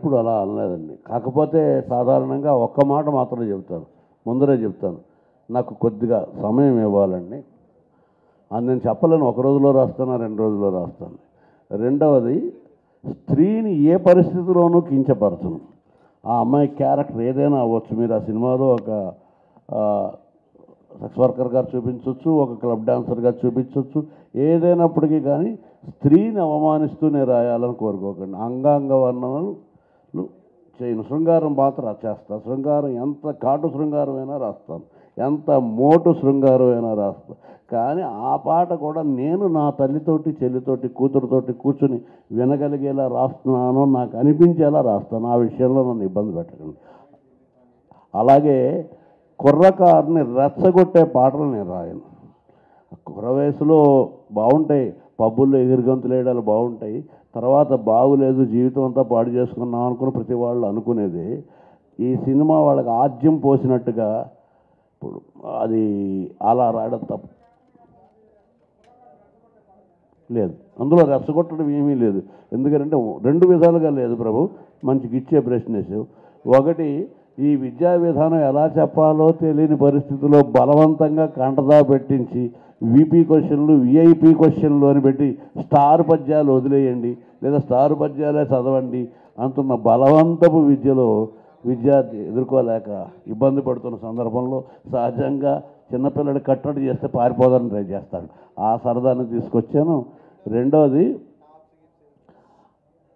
ఇప్పుడు అలా అనలేదండి. కాకపోతే సాధారణంగా ఒక్క మాట మాత్రం చెప్తాను ముందరే చెప్తాను నాకు కొద్దిగా సమయం ఇవ్వాలండి. అది నేను చెప్పలేను. ఒక రోజులో రాస్తాను రెండు రోజుల్లో రాస్తాను. రెండవది స్త్రీని ఏ పరిస్థితిలోనూ కించపరచను. ఆ అమ్మాయి క్యారెక్టర్ ఏదైనా అవ్వచ్చు. మీరు ఆ సినిమాలో ఒక సెక్స్ వర్కర్గా చూపించవచ్చు ఒక క్లబ్ డాన్సర్గా చూపించవచ్చు ఏదైనప్పటికీ కానీ స్త్రీని అవమానిస్తూనే రాయాలని కోరుకోకండి. అంగాంగ వర్ణనలు చేయను. శృంగారం మాత్రం చేస్తాను శృంగారం ఎంత కాటు శృంగారమైనా రాస్తాను. ఎంత మోటు శృంగారమైనా రాస్తాను కానీ ఆ పాట కూడా నేను నా తల్లితోటి చెల్లితోటి కూతురుతోటి కూర్చుని వినగలిగేలా రాస్తున్నాను నాకు అనిపించేలా రాస్తాను. ఆ విషయంలో నన్ను ఇబ్బంది పెట్టకండి. అలాగే కుర్రకారుని రెచ్చగొట్టే పాటలు నేను రాయను. కుర్ర వయసులో బాగుంటాయి. పబ్బుల్లో ఎగిరిగంతులు వేయడాలు బాగుంటాయి. తర్వాత బాగులేదు జీవితం అంతా పాడు చేసుకున్నాం అనుకుని ప్రతి వాళ్ళు అనుకునేది ఈ సినిమా వాళ్ళకి ఆద్యం పోసినట్టుగా ఇప్పుడు అది అలా రాయడం తప్పు. లేదు. అందులో రెచ్చగొట్టడం ఏమీ లేదు. ఎందుకంటే రెండు విధాలుగా లేదు ప్రభు. మంచికి ఇచ్చే ప్రశ్న వేసావు. ఒకటి ఈ విద్యా విధానం ఎలా చెప్పాలో తెలియని పరిస్థితిలో బలవంతంగా కంటదా పెట్టించి వీపీ క్వశ్చన్లు విఐపి క్వశ్చన్లు అని పెట్టి స్టార్ పద్యాలు వదిలేయండి లేదా స్టార్ పద్యాలే చదవండి అంటున్న బలవంతపు విద్యలో విద్యార్థి ఎదుర్కోలేక ఇబ్బంది పడుతున్న సందర్భంలో సహజంగా చిన్నపిల్లడి కట్టడి చేస్తే పారిపోదని ట్రై చేస్తాడు. ఆ సరదాన్ని తీసుకొచ్చాను. రెండవది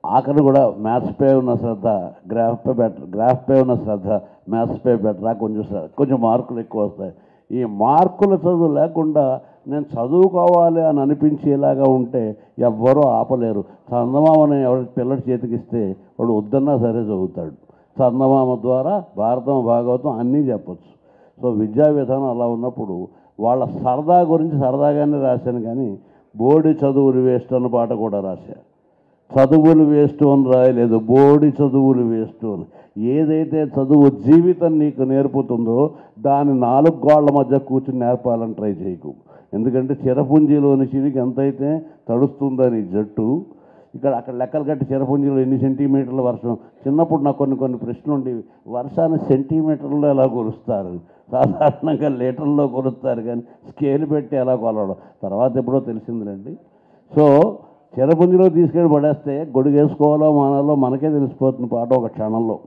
ఆఖరి కూడా మ్యాథ్స్పై ఉన్న శ్రద్ధ గ్రాఫ్పై బెటర్ గ్రాఫ్పై ఉన్న శ్రద్ధ మ్యాథ్స్ పై బెటరా? కొంచెం కొంచెం మార్కులు ఎక్కువ వస్తాయి. ఈ మార్కుల చదువు లేకుండా నేను చదువుకోవాలి అని అనిపించేలాగా ఉంటే ఎవ్వరూ ఆపలేరు. చందమామని ఎవరి పిల్లడి చేతికిస్తే వాడు వద్దన్నా సరే చదువుతాడు. చందమామ ద్వారా భారతం భాగవతం అన్నీ చెప్పచ్చు. సో విద్యా విధానం అలా ఉన్నప్పుడు వాళ్ళ సరదా గురించి సరదాగానే రాశాను కానీ బోడి చదువులు వేస్ట్ అన్న పాట కూడా రాశాను చదువులు వేస్ట్ అని రాయలేదు బోడి చదువులు వేస్ట్ అని. ఏదైతే చదువు జీవితం నీకు నేర్పుతుందో దాని నాలుగు గోళ్ళ మధ్య కూర్చుని నేర్పాలని ట్రై చేయకు. ఎందుకంటే చిరపుంజీలోని చినికి ఎంతైతే తడుస్తుందని జట్టు ఇక్కడ అక్కడ లెక్కలు కట్టి చిరపుంజీలో ఎన్ని సెంటీమీటర్ల వర్షం చిన్నప్పుడు నాకు కొన్ని కొన్ని ప్రశ్నలు ఉండేవి. వర్షాన్ని సెంటీమీటర్లో ఎలా కొలుస్తారు? సాధారణంగా లీటర్లో కొలుస్తారు కానీ స్కేల్ పెట్టి ఎలా కొలవడం? తర్వాత ఎప్పుడో తెలిసిందిలేండి. సో చిరపుంజిలో తీసుకెళ్ళి పడేస్తే గొడుగేసుకోవాలో మానాలో మనకే తెలిసిపోతుంది పాట ఒక క్షణంలో.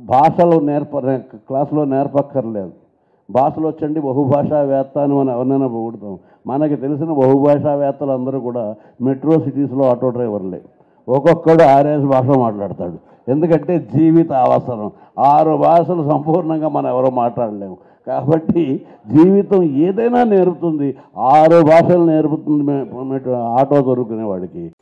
భాషలో నేర్ప క్లాసులో నేర్పక్కర్లేదు. భాషలు వచ్చండి బహుభాషావేత్త అని మనం ఎవరినైనా పొగుడుతాం. మనకి తెలిసిన బహుభాషావేత్తలు అందరూ కూడా మెట్రో సిటీస్లో ఆటో డ్రైవర్లే. ఒక్కొక్కడు ఆర్ఎస్ భాష మాట్లాడతాడు. ఎందుకంటే జీవిత అవసరం. ఆరు భాషలు సంపూర్ణంగా మనం ఎవరో మాట్లాడలేము. కాబట్టి జీవితం ఏదైనా నేర్పుతుంది. ఆరు భాషలు నేర్పుతుంది ఆటో దొరుకునే వాడికి.